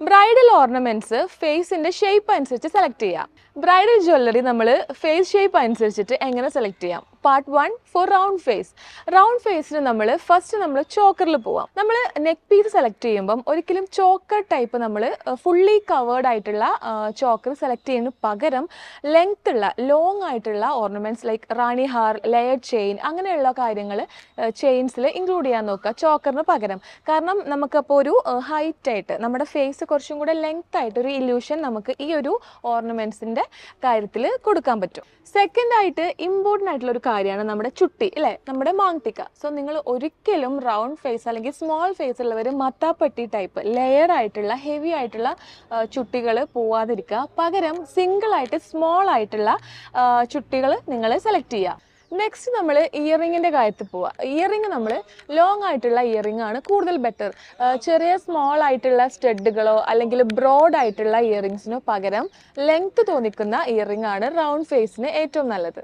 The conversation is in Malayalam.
ബ്രൈഡൽ ഓർണമെന്റ്സ് ഫേസിന്റെ ഷേപ്പ് അനുസരിച്ച് സെലക്ട് ചെയ്യാം. ബ്രൈഡൽ ജ്വല്ലറി നമ്മൾ ഫേസ് ഷേപ്പ് അനുസരിച്ചിട്ട് എങ്ങനെ സെലക്ട് ചെയ്യാം? Part one for round face round ഫേസിന് നമ്മൾ ഫസ്റ്റ് നമ്മൾ ചോക്കറിൽ പോവാം. നമ്മൾ നെക്ക് പീസ് സെലക്ട് ചെയ്യുമ്പം ഒരിക്കലും ചോക്കർ ടൈപ്പ് നമ്മൾ ഫുള്ളി കവേർഡ് ആയിട്ടുള്ള ചോക്കർ സെലക്ട് ചെയ്യുന്ന പകരം ലെങ്ത് ഉള്ള ലോങ് ആയിട്ടുള്ള ornaments like rani haar layer chain അങ്ങനെയുള്ള കാര്യങ്ങൾ ചെയിൻസിൽ ഇൻക്ലൂഡ് ചെയ്യാൻ നോക്കുക. ചോക്കറിന് പകരം. കാരണം നമുക്കപ്പോൾ ഒരു ഹൈറ്റ് ആയിട്ട് നമ്മുടെ ഫേസ് കുറച്ചും കൂടെ ലെങ്ത് ആയിട്ട് ഒരു ഇല്യൂഷൻ നമുക്ക് ഈ ഒരു ഓർണമെന്റ്സിന്റെ കാര്യത്തിൽ കൊടുക്കാൻ പറ്റും. സെക്കൻഡ് ആയിട്ട് ഇമ്പോർട്ടന്റ് ആയിട്ടുള്ള ഒരു കാര്യമാണ് നമ്മുടെ ചുട്ടി അല്ലേ? നമ്മുടെ മാങ്ടിക്ക സോ നിങ്ങൾ ഒരിക്കലും റൗണ്ട് ഫേസ് അല്ലെങ്കിൽ സ്മോൾ ഫേസ് ഉള്ളവർ മത്താപ്പട്ടി ടൈപ്പ് ലെയർ ആയിട്ടുള്ള ഹെവി ആയിട്ടുള്ള ചുട്ടികൾ പോവാതിരിക്കുക. പകരം സിംഗിൾ ആയിട്ട് സ്മോൾ ആയിട്ടുള്ള ചുട്ടികൾ നിങ്ങൾ സെലക്ട് ചെയ്യുക. നെക്സ്റ്റ് നമ്മൾ ഇയറിങ്ങിന്റെ കാര്യത്തിൽ പോവാം. ഇയറിങ് നമ്മൾ ലോങ് ആയിട്ടുള്ള ഇയറിങ്ങാണ് ആണ് കൂടുതൽ ബെറ്റർ ചെറിയ സ്മോൾ ആയിട്ടുള്ള സ്റ്റഡുകളോ അല്ലെങ്കിൽ ബ്രോഡ് ആയിട്ടുള്ള ഇയറിങ്സിനോ പകരം ലെങ്ത് തോന്നിക്കുന്ന ഇയറിങ്ങാണ് ആണ് റൗണ്ട് ഫേസിന് ഏറ്റവും നല്ലത്.